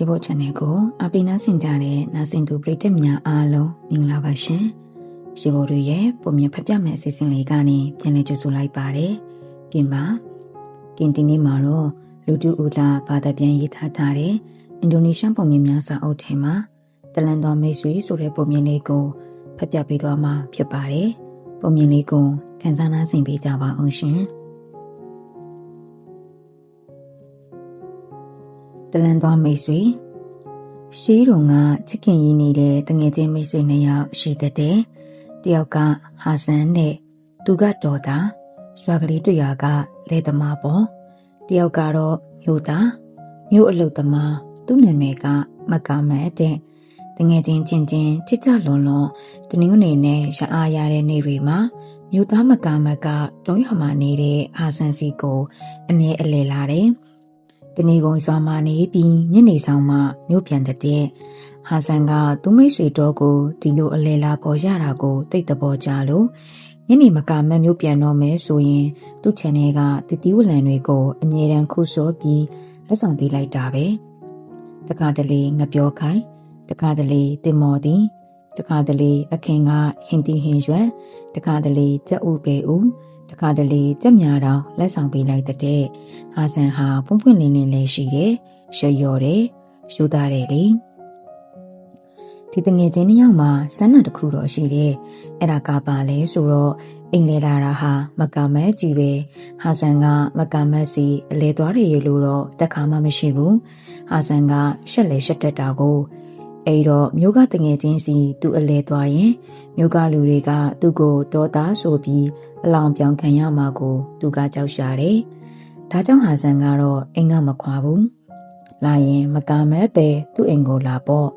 ရေဘော channel ကိုအပိနာဆင်ကြတဲ့နာဆင်သူပရိသတ်များအားလုံးမင်္ဂလာပါရှင်။ရေဘောတို့ရဲ့ပုံမြင်ဖတ်ပြမယ့်အစီအစဉ်လေးကနေပြန်လည်ကြိုဆိုလိုက်ပါတယ်။ကင်ပါကင်တင်နေ့မှာတော့လူတူဦးလာဘာသာပြန်ရေးသားထားတဲ့အင်ဒိုနီးရှားပုံမြင်များစာအုပ်ထဲမှာတလန်တော်မိတ်ဆွေဆိုတဲ့ပုံမြင်လေးကိုဖတ်ပြပေးသွားမှာဖြစ်ပါတယ်။ပုံမြင်လေးကိုခန်းစားနာဆင်ပေးကြပါအောင်ရှင်။ တလန်သွားမိတ်ဆွေရှေးတုန်းကချစ်ခင်ရင်းနေတဲ့တငယ်ချင်းမိတ်ဆွေနှစ်ယောက်ရှိတဲ့တယောက်ကဟာဆန်နဲ့သူကတော်တာရွာကလေးတွေ့ရကလဲသမားပေါ့တယောက်ကတော့မြို့သားမြို့အလုတ်သမားသူ့နာမည်ကမကာမတ်တဲ့တငယ်ချင်းချင်းချင်းချစ်ကြလွန်လွန်တနင်္ဂနွေနဲ့ရအားရတဲ့နေ့တွေမှာမြို့သားမကာမတ်ကတုံးရမှာနေတဲ့ဟာဆန်စီကိုအမြဲအလဲလာတယ် တနေကုန်ရွာမှာနေပြီးညနေဆောင်မှမြို့ပြန်တဲ့ဟာဆန်ကသူ့မိတ်ဆွေတော်ကိုဒီလိုအလဲလာပေါ်ရတာကိုတိတ်တပေါ်ကြလို့ညနေမကမတ်မြို့ပြန်တော့မယ်ဆိုရင်သူ့ channel ကတတိဝလံတွေကိုအမြဲတမ်းခုစောပြီးလက်ဆောင်ပေးလိုက်တာပဲတခါတလေငပြောခိုင်းတခါတလေတင်မော်သည်တခါတလေအခင်ကဟင်တီဟင်ရွက်တခါတလေကြက်ဥပေဦး တခါတလေကြက်များတော့လက်ဆောင်ပေးလိုက်တဲ့ဟာဆန်ဟာပွန့်ပွန့်လင်းလင်းလေးရှိတယ်ရှယ်ရော်တယ်ယူသားတယ်လေဒီတငယ်ချင်းနှစ်ယောက်မှာစမ်းနာတစ်ခုတော့ရှိတယ်အဲ့ဒါကပါလဲဆိုတော့အိမ်လေလာတာဟာမကမဲကြီးပဲဟာဆန်ကမကမဲစီအလဲသွားတယ်ရေလို့တော့တက်ခါမှမရှိဘူးဟာဆန်ကရှက်လေရှက်တက်တာကို အဲ့တော့မျိုးကတငယ်ချင်းစီသူ့အလဲသွားရင်မျိုးကလူတွေကသူ့ကိုဒေါ်သားဆိုပြီးအလောင်ပြောင်ခံရမှာကို သူကကြောက်ရှာတယ်။ဒါကြောင့်ဟာဆန်ကတော့အိမ်ကမခွာဘူး။လာရင်မကာမဲပဲသူ့အိမ်ကိုလာပေါ့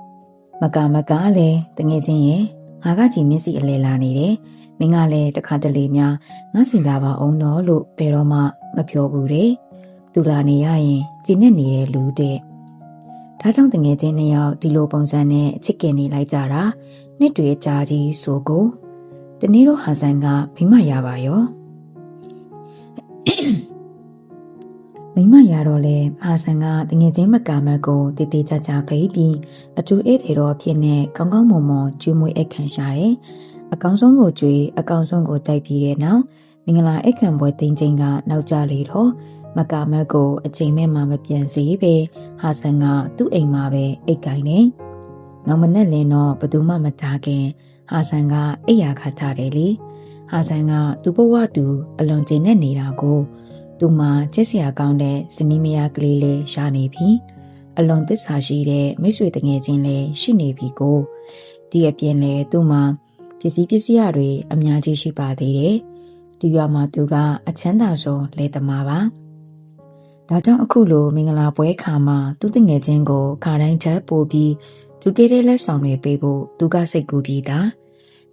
။မကာမကားလည်းတငယ်ချင်းရဲ့ငါကကြည်မျက်စိအလဲလာနေတယ်။မင်းကလည်းတခါတလေများငါစီလာပါအောင်တော့လို့ဘယ်တော့မှမပြောဘူးတဲ့။သူလာနေရရင်ကြည်နဲ့နေတဲ့လူတဲ့။ ဒါကြောင့်တငယ်ချင်းနှစ်ယောက်ဒီလိုပုံစံနဲ့ချစ်ခင်နေလိုက်ကြတာနှစ်တွေကြာကြီးဆိုကိုတနေ့တော့ဟာဆန်ကမိမရပါရောမိမရတော့လေဟာဆန်ကတငယ်ချင်းမကာမတ်ကိုတည်တည်ကြကြဖိပြီးအတူအေးတယ်တော့ဖြစ်နေကောင်းကောင်းမွန်မွန်ကျွေးမွေးအခန့်ရှာတယ်အကောင်းဆုံးကိုကျွေးအကောင်းဆုံးကိုတိုက်ပြီးတဲ့နောက်မင်္ဂလာအခန့်ပွဲတင်ချင်းကနောက်ကျလေတော့ မကာမတ်ကိုအချိန်မဲ့မှမပြန်စေပဲဟာဆန်ကသူ့အိမ်မှာပဲအိတ်ကိုင်းနေနောက်မနဲ့လင်းတော့ဘသူမှမထားခင်ဟာဆန်ကအိယာခါထားတယ်လေဟာဆန်ကသူ့ဘဝသူအလွန်ကျဉ်နဲ့နေတာကိုသူမှချစ်စရာကောင်းတဲ့ဇနီးမယားကလေးလေးရှာနေပြီအလွန်သစ္စာရှိတဲ့မိတ်ဆွေတငယ်ချင်းလည်းရှိနေပြီကိုဒီအပြင်လည်းသူ့မှာပစ္စည်းပစ္စည်းတွေအများကြီးရှိပါသေးတယ်ဒီရွာမှာသူကအချမ်းသာဆုံးလဲသမားပါ ဒါကြောင့်အခုလိုမင်္ဂလာပွဲခါမှာသူတငယ်ချင်းကိုခါတိုင်းထပ်ပို့ပြီးသူပေးတဲ့လက်ဆောင်တွေပေးဖို့သူကစိတ်ကူးပြီးသား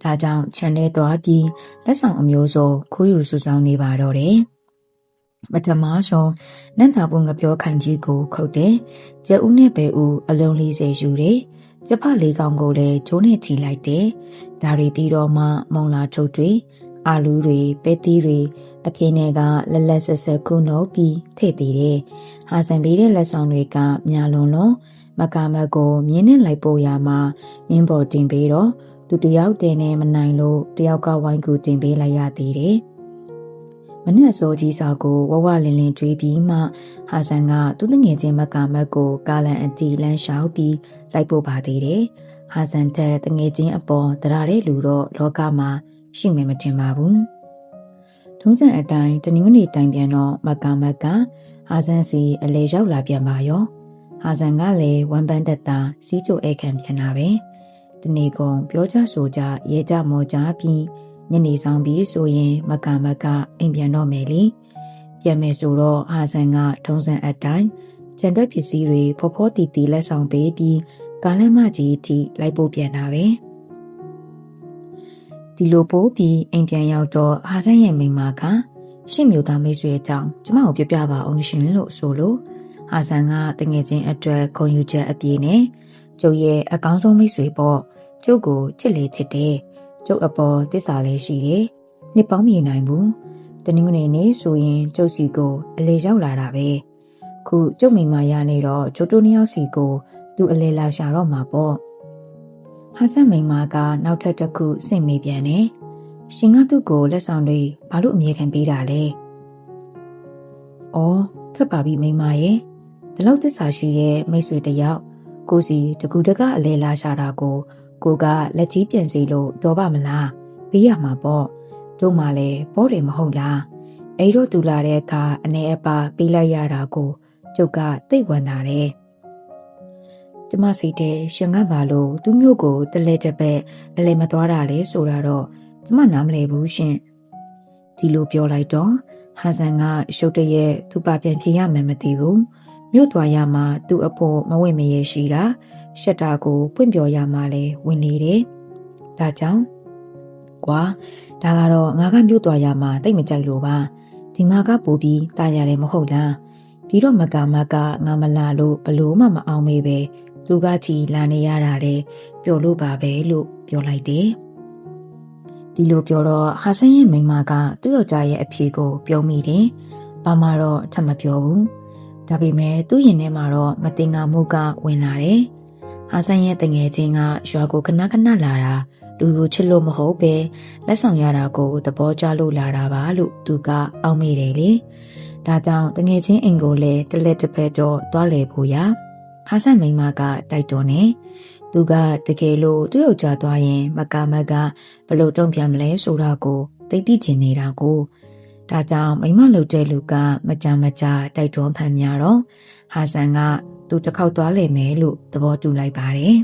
ဒါကြောင့်ခြံထဲသွားပြီးလက်ဆောင်အမျိုးစုံခိုးယူစုဆောင်နေပါတော့တယ်ပထမဆုံးနတ်သာပုငပြောခိုင်ကြီးကိုခုတ်တယ်ကျဲဦးနဲ့ပဲဦးအလုံးလေးစေယူတယ်ကျဖလေးကောင်ကိုလည်းဂျိုးနဲ့ချီလိုက်တယ်ဒါတွေပြီးတော့မှမုံလာထုတ်တွေ အာလူးတွေပဲသီးတွေအဖေနဲ့ကလက်လက်ဆက်ဆက်ခုနှုတ်ပြီးထည့်သေးတယ်ဟာဆန်ပေးတဲ့လက်ဆောင်တွေကများလွန်လွန်မကာမတ်ကိုမြင်းနဲ့လိုက်ပို့ရမှာမြင်းပေါ်တင်ပေးတော့သူတယောက်တင်နေမနိုင်လို့တယောက်ကဝိုင်းကူတင်ပေးလိုက်ရသေးတယ်။မနက်စောကြီးစာကိုဝဝလင်းလင်းတွေးပြီးမှဟာဆန်ကသူ့ငငယ်ချင်းမကာမတ်ကိုကာလန်အတီလန်းလျှောက်ပြီးလိုက်ပို့ပါသေးတယ်။ဟာဆန်တဲ့တငယ်ချင်းအပေါ်တရာတဲ့လူတော့လောကမှာ ရှိမယ်မထင်ပါဘူး။ထုံးစံအတိုင်းတနင်္ဂနွေတိုင်ပြန်တော့မကာမတ်ကဟာဆန်စီအလဲရောက်လာပြန်ပါရော။ဟာဆန်ကလည်းဝမ်ပန်းတက်တာစီးချိုဧခံပြန်တာပဲတနေ့ကုန်ပြောကြဆိုကြရဲကြမော်ကြပြီးညနေဆောင်ပြီးဆိုရင်မကမကအိမ်ပြန်တော့မယ်လေပြန်မယ်ဆိုတော့ဟာဆန်ကထုံးစံအတိုင်းကျန်တဲ့ပစ္စည်းတွေဖော်ဖော်တီတီလက်ဆောင်ပေးပြီးကားလမ်းမကြီးအထိလိုက်ပို့ပြန်တာပဲ ဒီလိုပို့ပြီးအိမ်ပြန်ရောက်တော့ဟာဆန်ရဲ့မိမကရှင့်မျိုးသားမိတ်ဆွေအကြောင်းကျမကိုပြပြပါအောင်ရှင်လို့ဆိုလို့အာဆန်ကတငယ်ချင်းအတွက်ခုံယူချက်အပြည့်နဲ့ကျုပ်ရဲ့အကောင်းဆုံးမိတ်ဆွေပေါ့ကျုပ်ကိုချစ်လေချစ်တယ်ကျုပ်အပေါ်တစ္ဆာလေးရှိတယ်နှစ်ပေါင်းမြင်နိုင်ဘူးတနင်္ဂနွေနေ့ဆိုရင်ကျုပ်စီကိုအလေရောက်လာတာပဲခအခုကျုပ်မိမရနေတော့ကျိုးတိုးနှစ်ယောက်စီကိုသူအလဲလာရှာတော့မှာပေါ့ ဟာဆန်မိမကနောက်ထပ်တစ်ခုစိတ်မေးပြန်တယ်ရှင်ကသူ့ကိုလက်ဆောင်တွေဘာလို့အမြဲတမ်းပေးတာလဲ။အော်ခက်ပါပြီမိမရဲ့ဒီလောက်သစ္စာရှိရဲ့မိတ်ဆွေတယောက်ကိုစီတကူတကအလဲလာရှာတာကို ကိုကလက်ကြီးပြန်စီလို့တော့ပါမလားပေးရမှာပေါ့တို့မှလည်းပေါ်တယ်မဟုတ်လားအဲ့တော့သူလာတဲ့အခါအနေအပါပေးလိုက်ရတာကိုကျုပ်ကသိတ်ဝင်တာတယ် ကျမစိတ်ထဲရှင်ကပါလို့သူမျိုးကိုတလဲတပက်အလဲမသွားတာလေဆိုတာတော့ကျမနားမလဲဘူးရှင်ဒီလိုပြောလိုက်တော့ဟာဆန်ကရှုပ်တရက်သူပါပြန်ဖြေရမယ်မသိဘူးမြို့သွားရမှာသူ့အဖို့မဝင်မရဲရှိတာရှက်တာကိုပွင့်ပြောရမှာလဲဝင်နေတယ်ဒါကြောင့်ကွာဒါကတော့ငါကမြို့သွားရမှာတိတ်မကြိုက်လို့ပါဒီမှာကပူပြီးတာရတယ်မဟုတ်လားပြီးတော့မကမကငါမလာလို့ဘလို့မှမအောင်မေးပဲ သူကချီလာနေရတာလေပျော်လို့ပါပဲလို့ပြောလိုက်တယ်ဒီလိုပြောတော့ဟာဆန်ရဲ့မိန်းမကသူ့ယောက်ျားရဲ့အဖြေကိုပြောမိတယ်။ဘာမှတော့ထပ်မပြောဘူး။ဒါပေမဲ့သူ့ရင်ထဲမှာတော့မတင်ငါမှုကဝင်လာတယ်။ဟာဆန်ရဲ့တငယ်ချင်းကရွာကိုခဏခဏလာတာလူကိုချစ်လို့မဟုတ်ပဲလက်ဆောင်ရတာကိုသဘောကျလို့လာတာပါလို့သူကအောက်မိတယ်လေ။ဒါကြောင့်တငယ်ချင်းအိမ်ကိုလည်းတလက်တစ်ဖက်တော့တွားလေဖို့ရ ဟာဆန်မိန်းမကတိုက်တွန်းနေသူကတကယ်လို့သူ့ယောက်ျားသွားရင် မကမကဘလို့တုံ့ပြန်မလဲဆိုတာကိုသိသိချင်နေတာကိုဒါကြောင့်မိမလှုပ်တဲ့လူကမကြမကြတိုက်တွန်းဖန်များတော့ဟာဆန်ကသူတစ်ခေါက်သွားလိမ့်မယ်လို့သဘောတူလိုက်ပါတယ်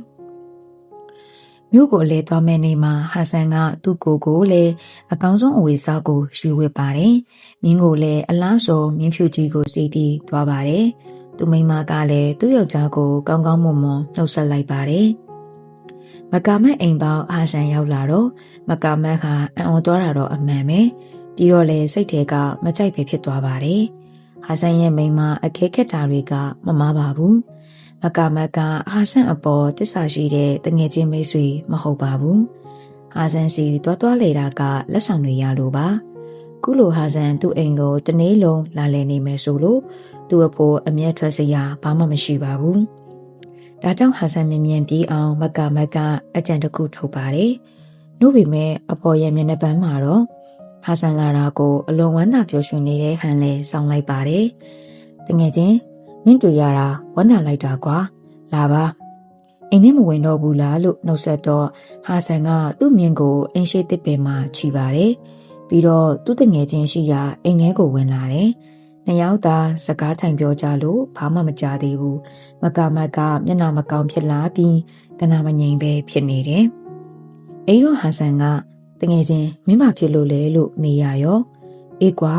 မြို့ကိုလဲသွားမဲ့နေ့မှာဟာဆန်ကသူ့ကိုယ်ကိုလည်းအကောင်းဆုံးအဝေးစားကိုယူဝစ်ပါတယ်။မင်းကိုလည်းအလားစုံမြင်းဖြူကြီးကိုစီးတီးသွားပါတယ်။ သူမိမကလည်းသူ့ယောက်ျားကိုကောင်းကောင်းမွန်မွန်နှုတ်ဆက်လိုက်ပါတယ်။မကာမက်အိမ်ပေါအာရှန်ရောက်လာတော့မကာမက်ကအံ့ဩသွားတာတော့အမှန်ပဲ။ပြီးတော့လေစိတ်ထဲကမကြိုက်ပဲဖြစ်သွားပါတယ်။ဟာဆန်ရဲ့မိမအခဲခက်တာတွေကမမားပါဘူး။မကာမက်ကဟာဆန်အပေါ်တစ္ဆာရှိတဲ့တငယ်ချင်းမိတ်ဆွေမဟုတ်ပါဘူး။ဟာဆန်စီတွားတွားလေတာကလက်ဆောင်တွေရလို့ပါ။ ခုလိုဟာဆန်သူ့အိမ်ကိုတနေ့လုံးလာလည်နေမယ်ဆိုလို့သူ့အဖို့အမျက်ထွက်စရာဘာမှမရှိပါဘူး။ဒါကြောင့်ဟာဆန်မြင်မြင်ပြေးအောင်မကမကအကြံတစ်ခုထုတ်ပါတယ်။နှုတ်ပေမဲ့အပေါ်ရဲ့မျက်နှာပန်းမှာတော့ဟာဆန်လာတာကိုအလွန်ဝမ်းသာပျော်ရွှင်နေတဲ့ဟန်လဲစောင်းလိုက်ပါတယ်။တကယ်ချင်းမင်းတွေ့ရတာဝမ်းသာလိုက်တာကွာ။လာပါအိမ်ထဲမဝင်တော့ဘူးလားလို့နှုတ်ဆက်တော့ဟာဆန်ကသူ့မြင်ကိုအင်းရှိတစ်ပင်မှာခြိပါတယ်။ ပြီးတော့သူ့တငယ်ချင်းရှိရာအိမ်ထဲကိုဝင်လာတယ်။နှစ်ယောက်သာစကားထိုင်ပြောကြလို့ဘာမှမကြသေးဘူး။မကမကမျက်နှာမကောင်းဖြစ်လာပြီးကနာမငြိမ်ပဲဖြစ်နေတယ်။အိမ်တော့ဟန်ဆန်ကတငယ်ချင်းမင်းမဖြစ်လို့လဲလို့မေးရရော။အေးကွာ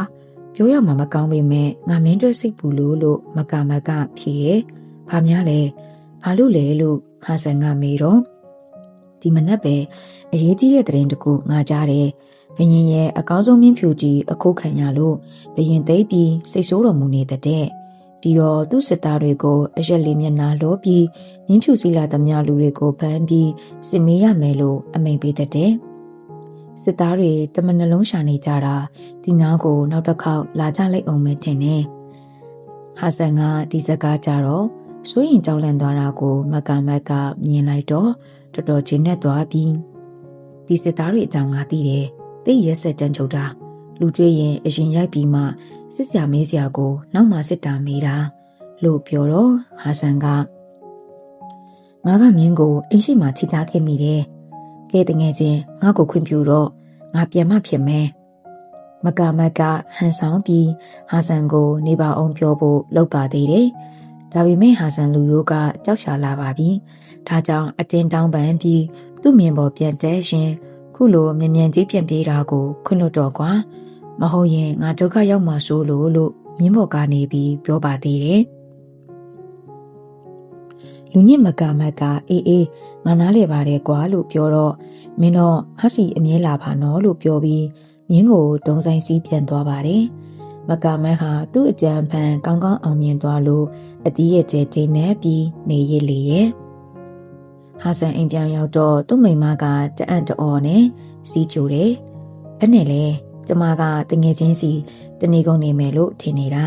ပြောရမှာမကောင်းပေမဲ့ငါမင်းတို့စိတ်ပူလို့လို့မကမကဖြေတယ်။ဘာများလဲ။ဘာလို့လဲလို့ဟန်ဆန်ကမေးတော့ဒီမနက်ပဲအရေးကြီးတဲ့သတင်းတကူငါကြားတယ်။ ဘရင်ရဲ့အကောင်းဆုံးမြင့်ဖြူကြီးအခုခံရလို့ဘရင်သိပြီးစိတ်ဆိုးတော်မူနေတဲ့ပြီးတော့သူ့စစ်သားတွေကိုအရက်လေးမျက်နှာလောပြီးမြင်းဖြူစီလာသမျှလူတွေကိုဖမ်းပြီးစစ်မေးရမယ်လို့အမိန်ပေးတဲ့စစ်သားတွေတမနှလုံးရှာနေကြတာဒီနားကိုနောက်တစ်ခေါက်လာကြလိုက်အောင်မယ်ထင်တယ်ဟာဆန်ကဒီစကားကြတော့စိုးရင်ကြောက်လန့်သွားတာကို မကမက်ကမြင်လိုက်တော့တော်တော်ချင်းနဲ့သွားပြီးဒီစစ်သားတွေအကြောင်းငါသိတယ် တိတ်ရက်ဆက်ကြမ်းကြုတ်တာလူတွေ့ရင်အရင်ရိုက်ပြီးမှစစ်စရာမေးစရာကို နောက်မှစစ်တာမေးတာလို့ပြောတော့ဟာဆန်ကငါကမင်းကိုအိမ်ရှိမှထိထားခဲ့မိတယ်ကဲတငယ်ချင်းငါ့ကိုခွင့်ပြုတော့ငါပြန်မှဖြစ်မယ်မကမကဟန်ဆောင်ပြီးဟာဆန်ကို နေပါအောင်ပြောဖို့လုပ်ပါသေးတယ်ဒါပေမဲ့ဟာဆန်လူရိုးကကြောက်ရှာလာပါပြီဒါကြောင့်အတင်းတောင်းပန်ပြီးသူ့မြင်ပေါ်ပြန်တဲရှင် ခုလိုမြ мян ကြီးပြန်ပြေးတာကိုခွင့်လွတ်တော့ကွာမဟုတ်ရင်ငါဒုက္ခရောက်မှာစိုးလို့လို့မြင်းပေါ်ကနေပြီးပြောပါသေးတယ်လူညစ်မကမကအေးအေးငါနားလေပါတယ်ကွာလို့ပြောတော့မင်းတော့ဟတ်စီအမြဲလာပါနော်လို့ပြောပြီးမြင်းကိုတုံးဆိုင်စီးပြန်သွားပါတယ်မကမန်းဟာသူ့အကြံဖန်ကောင်းကောင်းအောင်မြင်သွားလို့အတီးရဲ့ကျဲကျင်းနဲ့ပြီးနေရလေရဲ့ ဟာဆန်အိမ်ပြန်ရောက်တော့သူ့မိမကတအံ့တော်နဲ့စီးကြိုတယ်။အဲ့နဲ့လေကျမကတငယ်ချင်းစီတနေကုန်နေမယ်လို့ထင်နေတာ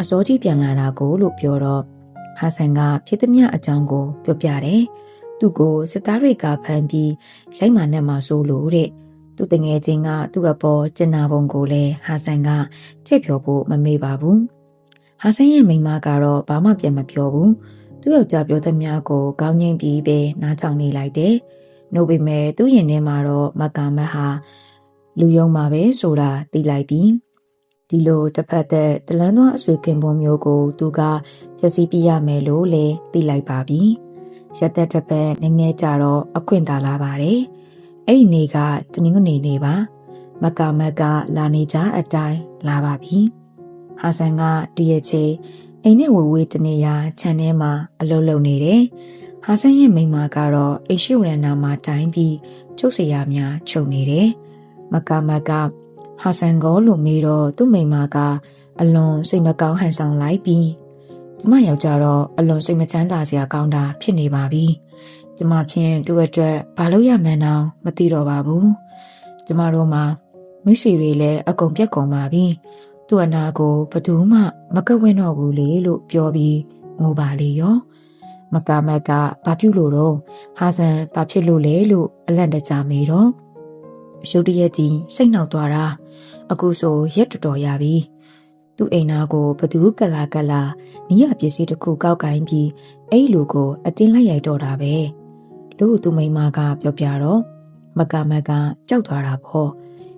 အစောကြီးပြန်လာတာကိုလို့ပြောတော့ဟာဆန်ကဖြစ်သမျှအကြောင်းကိုပြောပြတယ်။သူ့ကိုစစ်သားတွေကဖမ်းပြီးရိုက်မာနဲ့မှဆိုးလို့တဲ့သူတငယ်ချင်းကသူ့အပေါ်ကျင်နာပုံကိုလည်းဟာဆန်ကချက်ပြောဖို့မမေ့ပါဘူး။ဟာဆန်ရဲ့မိန်းမကတော့ဘာမှပြန်မပြောဘူး။ သူ့ယောက်ျားပြောသမျှကိုကောင်းငင်ပြီးပဲနားထောင်နေလိုက်တယ်။နှုတ်ပေမဲ့သူ့ရင်ထဲမှာတော့မကာမတ်ဟာလူယုံမှာပဲဆိုတာသိလိုက်ပြီ။ဒီလိုတစ်ဖက်သက်တလန်းသောအဆွေခင်ပွန်မျိုးကို သူကဖြည့်ဆည်းပြရမယ်လို့လည်းသိလိုက်ပါပြီ။ရက်သက်တစ်ပတ်နည်းနည်းကြာတော့အခွင့်သာလာပါတယ်။အဲ့ဒီနေ့ကတနင်္ဂနွေနေ့ပါ။မကာမတ်ကလာနေကြအတိုင်းလာပါပြီ။ဟာဆန်ကတည့်ရချေ အိမ်နဲ့ဝဝေးတနေရာခြံထဲမှာအလုပ်လုပ်နေတယ်။ဟာဆန်ရဲ့မိန်းမကတော့အိရှိဝရဏမှာတိုင်းပြီးကျုပ်စရာများချုပ်နေတယ်။မကာမတ်ကဟာဆန်ကိုလို့မေးတော့သူ့မိန်းမကအလွန်စိတ်မကောင်းဟန်ဆောင်လိုက်ပြီးကျမယောက်ျားတော့အလွန်စိတ်မချမ်းသာစရာကောင်းတာဖြစ်နေပါပြီ။ကျမဖြင့်သူ့အတွက်ဘာလို့ရမှန်းတော့မသိတော့ပါဘူး။ကျမတို့မှာမိတ်ဆွေတွေလည်းအကုန်ပြက်ကုန်ပါပြီ။ သူ့အနာကိုဘသူမှ မကဝင်းတော့ဘူးလေလို့ပြောပြီးငိုပါလေရော။မကာမက်ကဘာပြုလို့တော့ဟာဆန်ဘာဖြစ်လို့လဲလို့အလန့်တကြားမေးတော့ရုတ်တရက်ကြီးစိတ်နှောက်သွားတာအခုဆိုရက်တော်တော်ရပြီသူ့အိမ်နာကိုဘသူကလာကလာနီးရပစ္စည်းတစ်ခုကောက်ကင်ပြီးအဲ့လူကို အတင်းလိုက်ရိုက်တော့တာပဲလူသူမိမကပြောပြတော့မကမကကြောက်သွားတာပေါ့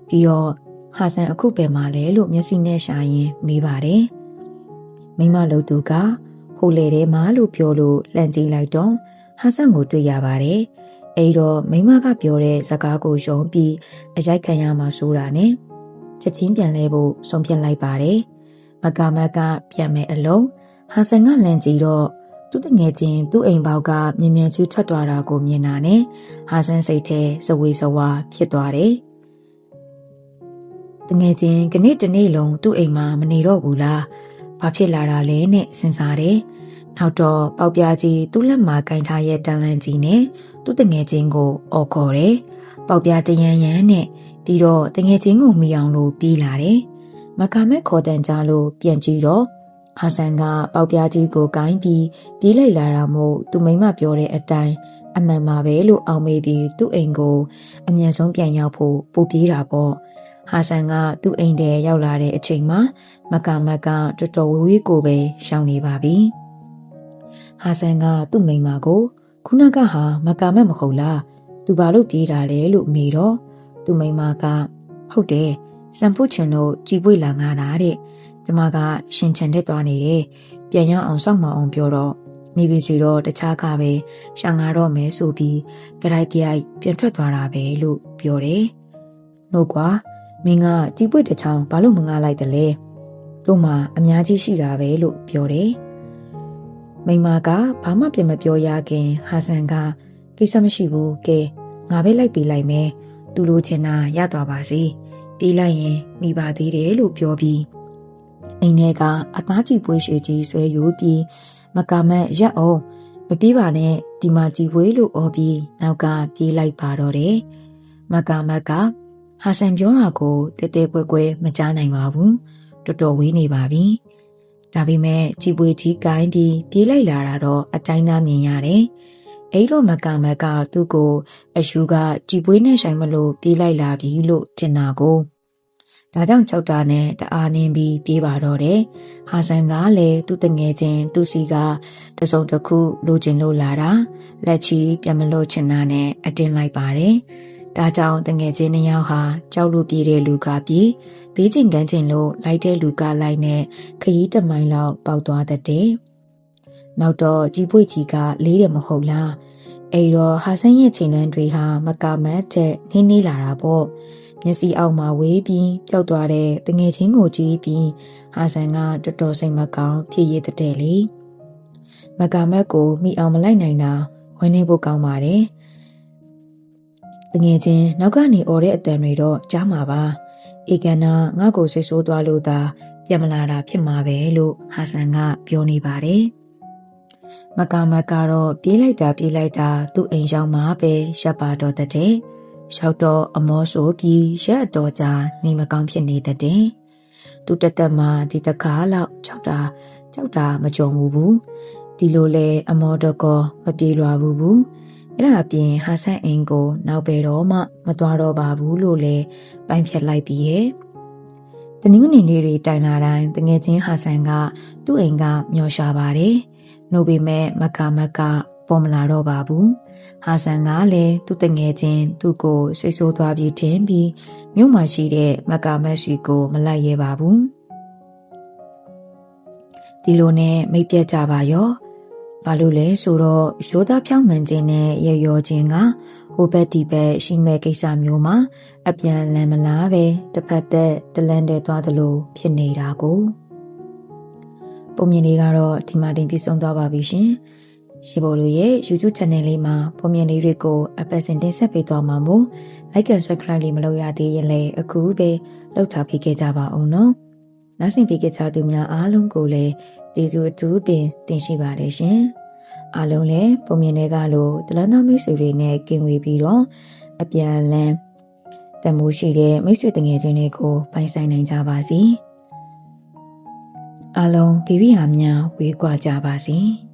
ပြီးတော့ ဟာဆန်အခုပဲမှလဲလို့မျက်စိနဲ့ရှာရင်မေးပါတယ်မိမလို့သူကဟိုလေထဲမှာလို့ပြောလို့လှန်ကြည့်လိုက်တော့ဟာဆန်ကိုတွေ့ရပါတယ်အဲ့တော့မိမကပြောတဲ့စကားကိုယုံပြီးအရိုက်ခံရမှာဆိုတာနဲ့ချက်ချင်းပြန်လဲဖို့ဆုံးဖြတ်လိုက်ပါတယ်။မကာမတ်ကပြန်မဲ့အလုံးဟာဆန်ကလန့်ကြည့်တော့သူ့တငယ်ချင်းသူ့အိမ်ပေါက်ကမြင်မြန်ချူထွက်သွားတာကိုမြင်တာနဲ့ဟာဆန်စိတ်ထဲစဝေစဝါဖြစ်သွားတယ်။ တငယ်ချင်းကနေ့တနေ့လုံးသူ့အိမ်မှာမနေတော့ဘူးလား။ဘာဖြစ်လာတာလဲနဲ့စဉ်းစားတယ်။နောက်တော့ပေါက်ပြားကြီးသူ့လက်မှာကင်ထားရဲ့တန်လန့်ကြီးနဲ့သူ့တငယ်ချင်းကိုအော်ခေါ်တယ်။ပေါက်ပြားတရန်ရန်နဲ့ပြီးတော့တငယ်ချင်းကိုမိအောင်လို့ပြေးလာတယ်။မကာမက်ခေါ်တန်ကြလို့ပြန်ကြည့်တော့ဟာဆန်ကပေါက်ပြားကြီးကိုကိုင်းပြီးပြေးလိုက်လာတာမို့သူမိမပြောတဲ့အတိုင်းအမှန်ပါပဲလို့အောင်မေးပြီးသူ့အိမ်ကိုအမြန်ဆုံးပြန်ရောက်ဖို့ပို့ပြေးတာပေါ့။ ဟာဆန်ကသူ့အိမ်ထဲရောက်လာတဲ့အချိန်မှာမကာမက်ကတော်တော်ဝေးဝေးကိုပဲရှောင်နေပါပြီ။ဟာဆန်ကသူ့မိမကိုခုနကဟာမကာမက်မဟုတ်လားသူဘာလို့ပြေးတာလဲလို့မေးတော့သူမိမကဟုတ်တယ်စံဖုချင်တို့ကြည်ပွေလာငါတာတဲ့ကျမကရှင်ချန်တက်သွားနေတယ်ပြန်ရောက်အောင်စောင့်မအောင်ပြောတော့နေပြီစီတော့တခြားကပဲရှာငါတော့မယ်ဆိုပြီးကြိုက်ကြိုက်ပြန်ထွက်သွားတာပဲလို့ပြောတယ်နှုတ်ကွာ မင်းကကြည်ပွေတချောင်းဘာလို့မငားလိုက်တယ်လဲတို့မှအများကြီးရှိတာပဲလို့ပြောတယ်မိမကဘာမှပြန်မပြောရခင်ဟာဆန်ကကိစ္စမရှိဘူးကဲငါပဲလိုက်ပေးလိုက်မယ်သူလိုချင်တာရသွားပါစေပြေးလိုက်ရင်မိပါသေးတယ်လို့ပြောပြီးအိမ်ထဲကအသားကြည့်ပွေးရှိကြီးဆွဲယူပြီးမကမက်ရက်အောင်မပြေးပါနဲ့ဒီမှာကြည်ပွေးလို့អော်ပြီးနောက်ကပြေးလိုက်ပါတော့တယ်မကမက်က ဟာဆန်ပြောတာကိုတဲတဲကွဲကွဲမကြားနိုင်ပါဘူးတော်တော်ဝေးနေပါပြီဒါပေမဲ့ကြည်ပွေးကြီးကိုင်းပြီးပြေးလိုက်လာတာတော့အတိုင်းသားမြင်ရတယ်အဲ့လိုမကမကသူ့ကိုအယူကကြည်ပွေးနဲ့ဆိုင်မလို့ပြေးလိုက်လာပြီလို့ထင်တာကိုဒါကြောင့်ကြောက်တာနဲ့တအားနင်းပြီးပြေးပါတော့တယ်။ဟာဆန်ကလည်းသူ့တငယ်ချင်းသူ့စီကတစုံတစ်ခုလိုချင်လို့လာတာလက်ချီပြန်မလို့ချင်တာနဲ့အတင်းလိုက်ပါတယ်။ ဒါကြောင့်တငယ်ချင်းနှစ်ယောက်ဟာကြောက်လို့ပြေးတဲ့လူကပြေးဘေးကျင်ကန်းကျင်လို့လိုက်တဲ့လူကလိုက်နဲ့ခရီးတမိုင်လောက်ပေါက်သွားတဲ့နောက်တော့ကြီးပွေကြီးကလေးတယ်မဟုတ်လားအဲ့တော့ဟာဆန်းရဲ့ချိန်နှန်းတွေဟာမကာမတ်တဲ့နှင်းနှီးလာတာပေါ့မျက်စိအောက်မှာဝေးပြီးပျောက်သွားတဲ့တငယ်ချင်းကိုကြည့်ပြီးဟာဆန်ကတော်တော်စိတ်မကောင်းဖြစ်ရတဲ့လေမကာမတ်ကိုမိအောင်မလိုက်နိုင်တာဝင်းနေဖို့ကောင်းပါတယ် တငယ်ချင်းနောက်ကနေអော်တဲ့အတန်တွေတော့ကြားမှာပါဧကန်နာငါ့ကိုဆိတ်ဆိုးသွားလို့သာပြန်မလာတာဖြစ်မှာပဲလို့ဟာဆန်ကပြောနေပါတယ်မကမကတော့ပြေးလိုက်တာပြေးလိုက်တာသူ့အိမ်ရောက်မှပဲရပ်ပါတော့တဲ့။ရောက်တော့အမောဆိုပြီးရက်တော်ကြာနေမကောင်းဖြစ်နေတဲ့သူတက်တက်မှဒီတကားလောက်ကြောက်တာကြောက်တာမကြုံဘူးဘူးဒီလိုလဲအမော်တကောမပြေလွာဘူးဘူး အဲ့ဒါအပြင်ဟာဆန်အင်းကိုနောက်ပဲတော့မှမသွားတော့ပါဘူးလို့လဲပိုင်းဖြတ်လိုက်ပြီးရဲ့တနင်္ဂနွေနေ့တွေတိုင်လာတိုင်းတငယ်ချင်းဟာဆန်ကသူ့အိမ်ကမျောရှာပါတယ်။နှုတ်ပေမဲ့မကမကပေါ်မလာတော့ပါဘူး။ဟာဆန်ကလည်းသူ့တငယ်ချင်းသူ့ကိုစိတ်ဆိုးသွားပြီးတင်ပြီးမြို့မှာရှိတဲ့မကာမက်ရှိကိုမလိုက်ရဲပါဘူး။ဒီလိုနဲ့မိတ်ပြတ်ကြပါရော။ ဘာလို့လဲဆိုတော့ရိုးသားဖြောင်းမှန်ခြင်းနဲ့ရရောခြင်းကဟိုဘက်ဒီဘက်ရှိမဲ့ကိစ္စမျိုးမှာအပြန်လန်မလားပဲတစ်ဖက်သက်တလန်တဲ့သွားသလိုဖြစ်နေတာကိုပုံမြင်လေးကတော့ဒီမှာတင်ပြဆုံးသွားပါပြီရှင်ရေဘော်တို့ရဲ့ YouTube channel လေးမှာပုံမြင်လေးတွေကိုအပတ်စဉ်တင်ဆက်ပေးသွားမှာမို့ like and subscribe လေးမလုပ်ရသေးရင်လည်းအခုပဲလုပ်ထားပေးခဲ့ကြပါအောင်နော်နောက်ဆင်ပေးခဲ့ကြသူများအားလုံးကိုလည်း ကျေးဇူးအထူးတင်တင်ရှိပါတယ်ရှင်အားလုံးလည်းပုံမြင်တွေကလို့တလန်းသားမိတ်ဆွေတွေနဲ့ကင်ဝေပြီးတော့အပြန်လန်းတမိုးရှိတဲ့မိတ်ဆွေတငယ်ချင်းတွေကိုပိုင်ဆိုင်နိုင်ကြပါစေအားလုံးပြည့်ပြည့်အားများဝေးကွာကြပါစေ။